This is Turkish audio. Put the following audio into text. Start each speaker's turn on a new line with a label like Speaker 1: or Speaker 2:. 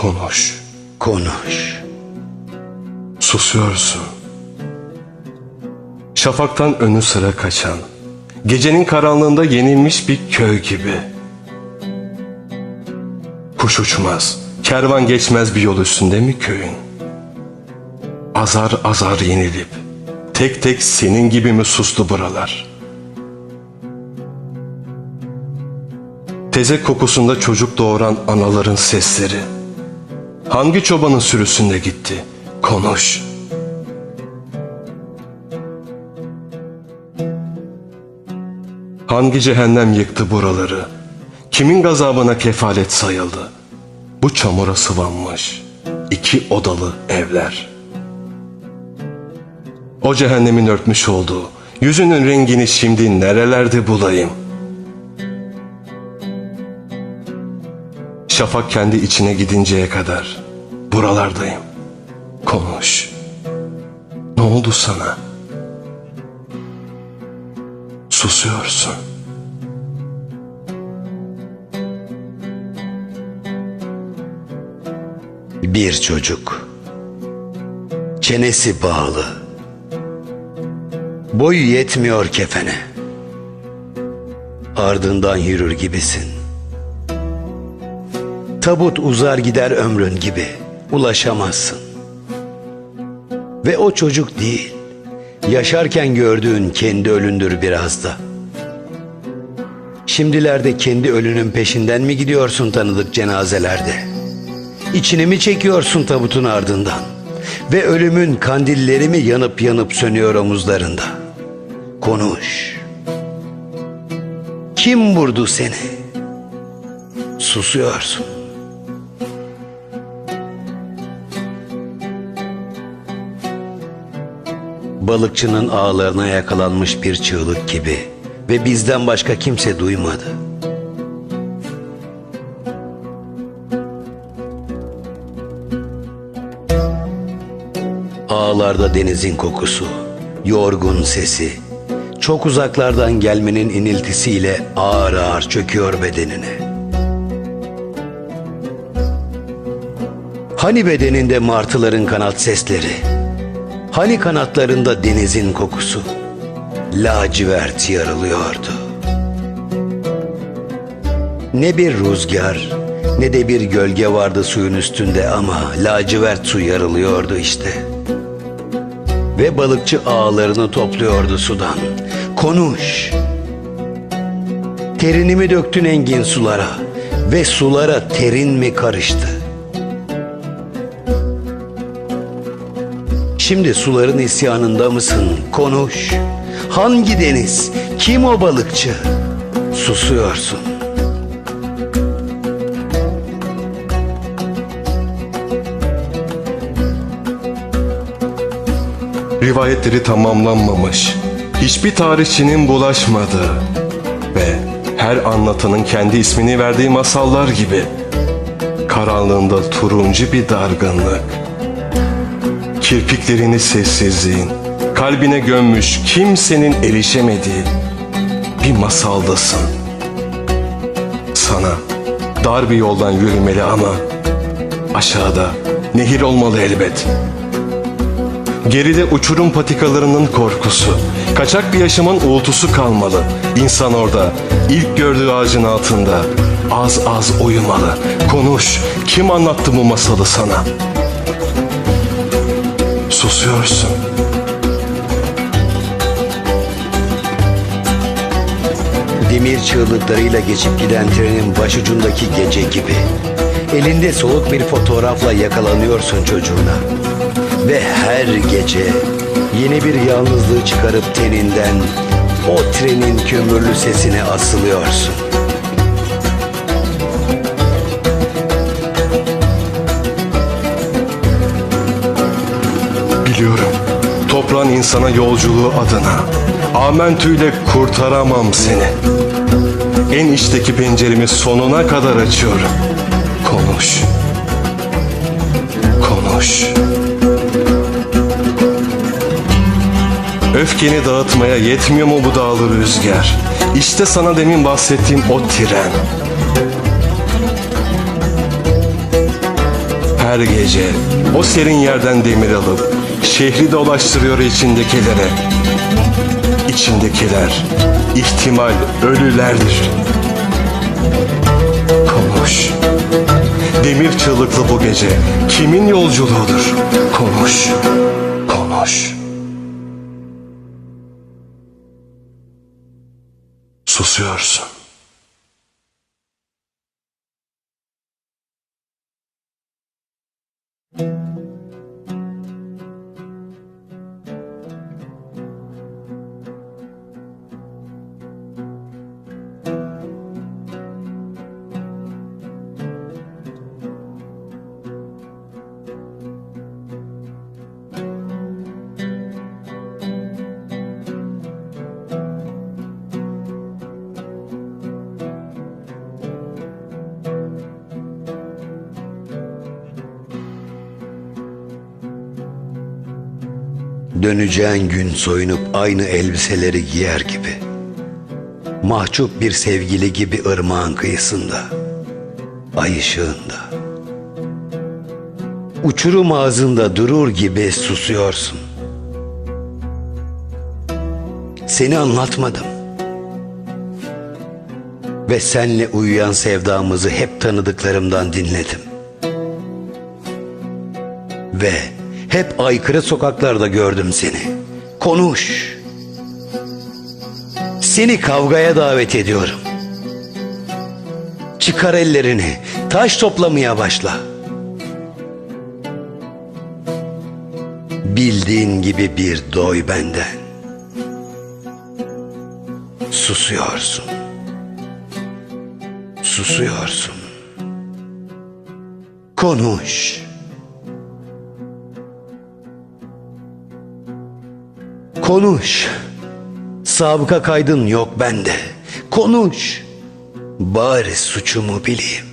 Speaker 1: Konuş.
Speaker 2: Konuş.
Speaker 1: Susuyorsun. Şafaktan önü sıra kaçan, gecenin karanlığında yenilmiş bir köy gibi. Kuş uçmaz, kervan geçmez bir yol üstünde mi köyün? Azar azar yenilip, tek tek senin gibi mi sustu buralar? Teze kokusunda çocuk doğuran anaların sesleri. Hangi çobanın sürüsünde gitti? Konuş. Hangi cehennem yıktı buraları? Kimin gazabına kefalet sayıldı? Bu çamura sıvanmış iki odalı evler. O cehennemin örtmüş olduğu yüzünün rengini şimdi nerelerde bulayım? Şafak kendi içine gidinceye kadar buralardayım. Konuş. Ne oldu sana? Susuyorsun.
Speaker 2: Bir çocuk. Çenesi bağlı. Boyu yetmiyor kefene. Ardından yürür gibisin. Tabut uzar gider ömrün gibi. Ulaşamazsın. Ve o çocuk değil. Yaşarken gördüğün kendi ölündür biraz da. Şimdilerde kendi ölünün peşinden mi gidiyorsun tanıdık cenazelerde? İçini mi çekiyorsun tabutun ardından? Ve ölümün kandilleri mi yanıp yanıp sönüyor omuzlarında? Konuş. Kim vurdu seni? Susuyorsun. Balıkçının ağlarına yakalanmış bir çığlık gibi ve bizden başka kimse duymadı. Ağlarda denizin kokusu, yorgun sesi, çok uzaklardan gelmenin iniltisiyle ağır ağır çöküyor bedenine. Hani bedeninde martıların kanat sesleri, hani kanatlarında denizin kokusu, lacivert yarılıyordu. Ne bir rüzgar ne de bir gölge vardı suyun üstünde ama lacivert su yarılıyordu işte.'' ve balıkçı ağlarını topluyordu sudan. Konuş. Terini mi döktün engin sulara ve sulara terin mi karıştı? Şimdi suların isyanında mısın? Konuş. Hangi deniz? Kim o balıkçı? Susuyorsun.
Speaker 1: Rivayetleri tamamlanmamış, hiçbir tarihçinin bulaşmadığı ve her anlatanın kendi ismini verdiği masallar gibi karanlığında turuncu bir dargınlık. Kirpiklerini sessizliğin, kalbine gömmüş kimsenin erişemediği bir masaldasın. Sana dar bir yoldan yürümeli ama aşağıda nehir olmalı elbet. Geride uçurum patikalarının korkusu. Kaçak bir yaşamın uğultusu kalmalı. İnsan orada, ilk gördüğü ağacın altında. Az az uyumalı. Konuş. Kim anlattı bu masalı sana? Susuyorsun.
Speaker 2: Demir çığlıklarıyla geçip giden trenin başucundaki gece gibi. Elinde soğuk bir fotoğrafla yakalanıyorsun çocuğuna. Ve her gece yeni bir yalnızlığı çıkarıp teninden o trenin kömürlü sesine asılıyorsun.
Speaker 1: Biliyorum. Toprağın insana yolculuğu adına. Amentüyle kurtaramam seni. En içteki penceremi sonuna kadar açıyorum. Konuş. Konuş. Öfkeni dağıtmaya yetmiyor mu bu dağlı rüzgar? İşte sana demin bahsettiğim o tren. Her gece o serin yerden demir alıp şehri dolaştırıyor içindekilere. İçindekiler ihtimal ölülerdir. Konuş. Demir çığlıklı bu gece kimin yolculuğudur? Konuş. Konuş. Susuyorsun.
Speaker 2: Döneceğin gün soyunup aynı elbiseleri giyer gibi. Mahcup bir sevgili gibi ırmağın kıyısında. Ay ışığında. Uçurum ağzında durur gibi susuyorsun. Seni anlatmadım. Ve senle uyuyan sevdamızı hep tanıdıklarımdan dinledim. Ve hep aykırı sokaklarda gördüm seni. Konuş. Seni kavgaya davet ediyorum. Çıkar ellerini, taş toplamaya başla. Bildiğin gibi bir doy benden. Susuyorsun. Susuyorsun. Konuş. Konuş. Sabıka kaydın yok bende. Konuş. Bari suçumu bileyim.